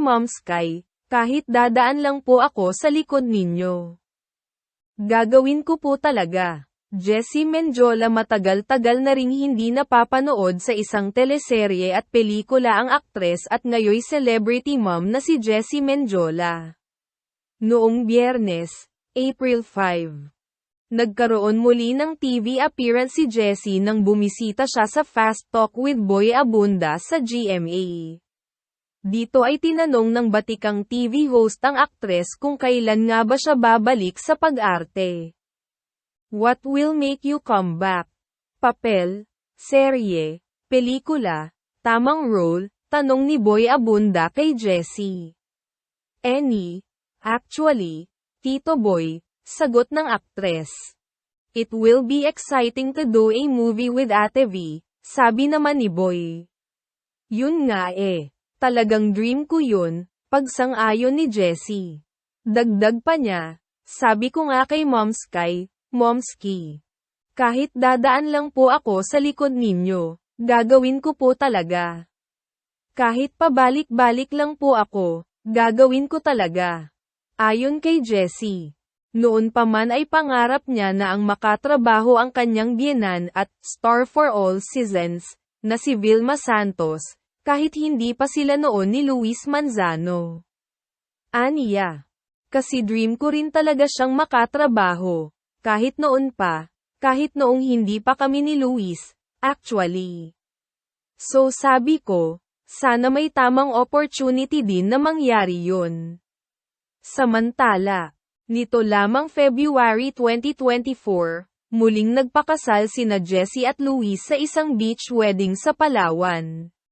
Mom Sky, kahit dadaan lang po ako sa likod ninyo. Gagawin ko po talaga. Jessie Menjola matagal-tagal na ring hindi napapanood sa isang teleserye at pelikula ang aktres at ngayoy celebrity mom na si Jessie Menjola. Noong biyernes, April 5. Nagkaroon muli ng TV appearance si Jessie nang bumisita siya sa Fast Talk with Boy Abunda sa GMA. Dito ay tinanong ng batikang TV host ang aktres kung kailan nga ba siya babalik sa pag-arte. What will make you come back? Papel, serye, pelikula, tamang role, tanong ni Boy Abunda kay Jessie. Any, actually, Tito Boy, sagot ng aktres. It will be exciting to do a movie with Ate V, sabi naman ni Boy. Yun nga eh, talagang dream ko yun, pagsang-ayon ni Jessie. Dagdag pa niya, sabi ko nga kay Mom Sky, Momski. Kahit dadaan lang po ako sa likod ninyo, gagawin ko po talaga. Kahit pabalik-balik lang po ako, gagawin ko talaga. Ayon kay Jessie. Noon pa man ay pangarap niya na ang makatrabaho ang kanyang biyenan at star for all seasons, na si Vilma Santos, kahit hindi pa sila noon ni Luis Manzano. Aniya. Kasi dream ko rin talaga siyang makatrabaho. Kahit noon pa, kahit noong hindi pa kami ni Luis, actually. So sabi ko, sana may tamang opportunity din na mangyari yun. Samantala, nito lamang February 2024, muling nagpakasal sina Jessie at Luis sa isang beach wedding sa Palawan.